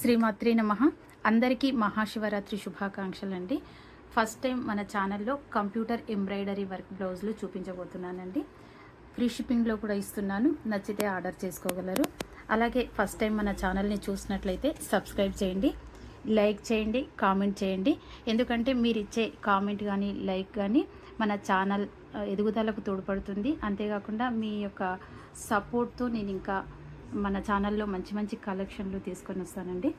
శ్రీమాత్రి నమ. అందరికీ మహాశివరాత్రి శుభాకాంక్షలు అండి ఫస్ట్ టైం మన ఛానల్లో కంప్యూటర్ ఎంబ్రాయిడరీ వర్క్ బ్లౌజులు చూపించబోతున్నానండి. ఫ్రీ షిప్పింగ్లో కూడా ఇస్తున్నాను. నచ్చితే ఆర్డర్ చేసుకోగలరు. అలాగే ఫస్ట్ టైం మన ఛానల్ని చూసినట్లయితే సబ్స్క్రైబ్ చేయండి. లైక్ చేయండి కామెంట్ చేయండి. ఎందుకంటే మీరు ఇచ్చే కామెంట్ కానీ లైక్ కానీ మన ఛానల్ ఎదుగుదలకు తోడ్పడుతుంది. అంతేకాకుండా మీ యొక్క సపోర్ట్తో నేను ఇంకా మన ఛానల్లో మంచి మంచి కలెక్షన్లు తీసుకొని వస్తానండి.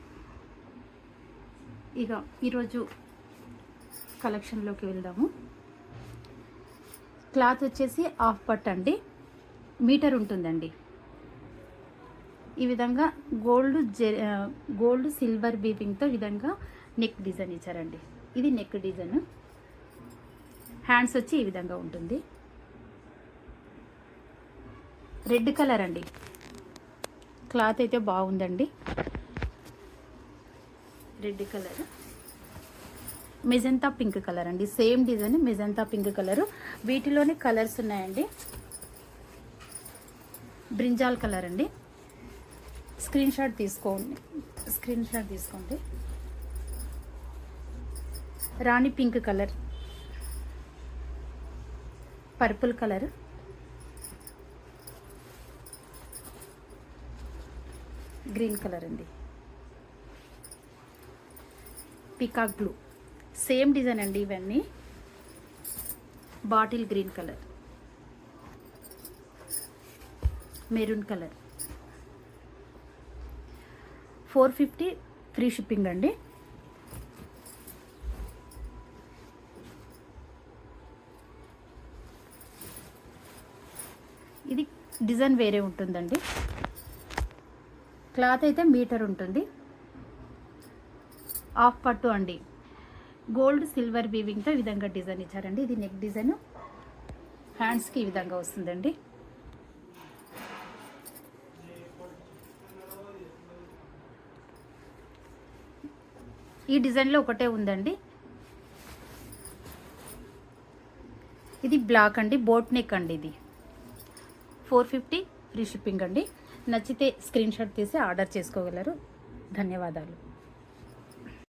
ఇక ఈరోజు కలెక్షన్లోకి వెళ్దాము. క్లాత్ వచ్చేసి హాఫ్ పట్ అండి. మీటర్ ఉంటుందండి. ఈ విధంగా గోల్డ్ జె గోల్డ్ సిల్వర్ బీపింగ్తో విధంగా నెక్ డిజైన్ ఇచ్చారండి. ఇది నెక్ డిజైన్. హ్యాండ్స్ వచ్చి ఈ విధంగా ఉంటుంది. రెడ్ కలర్ అండి. క్లాత్ అయితే బాగుందండి. Red colour magenta pink colour అండి. Same design magenta pink colour వీటిలోనే కలర్స్ ఉన్నాయండి. బ్రింజాల్ కలర్ అండి. స్క్రీన్ షాట్ తీసుకోండి. స్క్రీన్ షాట్ తీసుకోండి. రాణి pink colour purple colour green colour అండి. పికాక్ బ్లూ సేమ్ డిజైన్ అండి ఇవన్నీ. Bottle green colour. Maroon colour. Four fifty free shipping అండి. ఇది డిజైన్ వేరే ఉంటుందండి. క్లాత్ అయితే మీటర్ ఉంటుంది. హాఫ్ పట్టు అండి. గోల్డ్ సిల్వర్ వీవింగ్తో ఈ విధంగా డిజైన్ ఇచ్చారండి. ఇది నెక్ డిజైన్. హ్యాండ్స్కి ఈ విధంగా వస్తుందండి. ఈ డిజైన్లో ఒకటే ఉందండి. ఇది బ్లాక్ అండి. బోట్ నెక్ అండి ఇది. ఫోర్ ఫిఫ్టీ ఫ్రీ షిప్పింగ్ అండి. నచ్చితే స్క్రీన్షాట్ తీసి ఆర్డర్ చేసుకోగలరు. ధన్యవాదాలు.